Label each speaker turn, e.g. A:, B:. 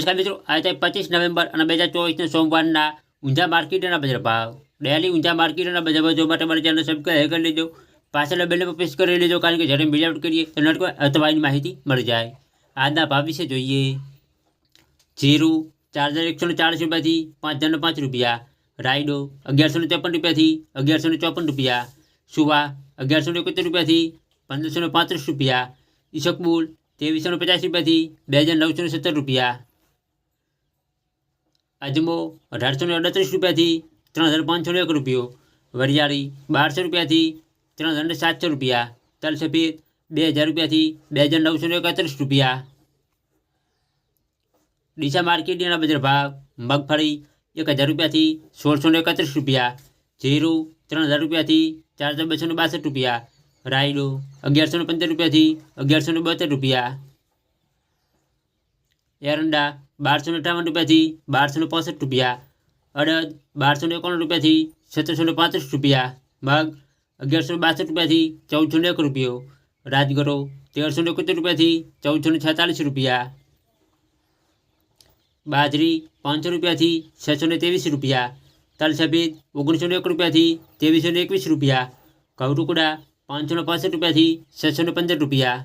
A: નમસ્કાર મિત્રો, આજે પચીસ નવેમ્બર અને બે હજાર ચોવીસના સોમવારના ઊંઝા માર્કેટના બજાર ભાવ. ડેલી ઊંઝા માર્કેટના બજાર ભાવ જોવા માટે મારી ચેનલ સબસ્ક્રાઈબ કરી લેજો. પાછળ બેલ પર પ્રેસ કરી લેજો, કારણ કે જ્યારે બીજા અપલોડ કરીએ, તો નટકો અથવાની માહિતી મળી જાય. આજના ભાવ વિશે જોઈએ. જીરું ચાર હજાર એકસો ને ચાળીસ રૂપિયાથી પાંચ હજાર ને પાંચ રૂપિયા. રાયડો અગિયારસો ને ત્રેપન રૂપિયાથી અગિયારસો ને ચોપન રૂપિયા. સુવા અગિયારસો ને એકોતેર રૂપિયાથી પંદરસો ને પાંત્રીસ રૂપિયા. ઈસકબુલ ત્રેવીસો ને પચાસ રૂપિયાથી બે હજાર નવસો ને સત્તર રૂપિયા. અજમો અઢારસો ને અડત્રીસ રૂપિયાથી ત્રણ હજાર પાંચસો એક રૂપિયો. વરિયાળી બારસો રૂપિયાથી ત્રણ હજાર સાતસો રૂપિયા. તલ સફેદ બે હજાર રૂપિયાથી બે હજાર નવસો એકત્રીસ રૂપિયા. ડીસા માર્કેટના બજાર ભાવ મગફળી એક હજાર રૂપિયાથી સોળસો એકત્રીસ રૂપિયા. જીરું ત્રણ હજાર રૂપિયાથી ચાર હજાર બસો બાસઠ રૂપિયા. રાયડો અગિયારસો ને પંદર રૂપિયાથી અગિયારસો ને બોતેર રૂપિયા. એરંડા બારસો અઠાવન રૂપિયાથી બારસો ને પોસઠ રૂપિયા. અડદ બારસો એકાણું રૂપિયાથી સત્તરસો પાંત્રીસ રૂપિયા. મગ અગિયારસો બાસઠ રૂપિયાથી ચૌદસો એક રૂપિયો. રાજગરો તેરસો એકોતેર રૂપિયાથી ચૌદસો છેતાલીસ રૂપિયા. બાજરી પાંચસો રૂપિયાથી છસો ને ત્રેવીસ રૂપિયા. તલ સફેદ ઓગણીસો એક રૂપિયાથી ત્રેવીસો એકવીસ રૂપિયા. ઘઉં ટુકડા પાંચસો પાસઠ રૂપિયાથી છસો ને પંદર રૂપિયા.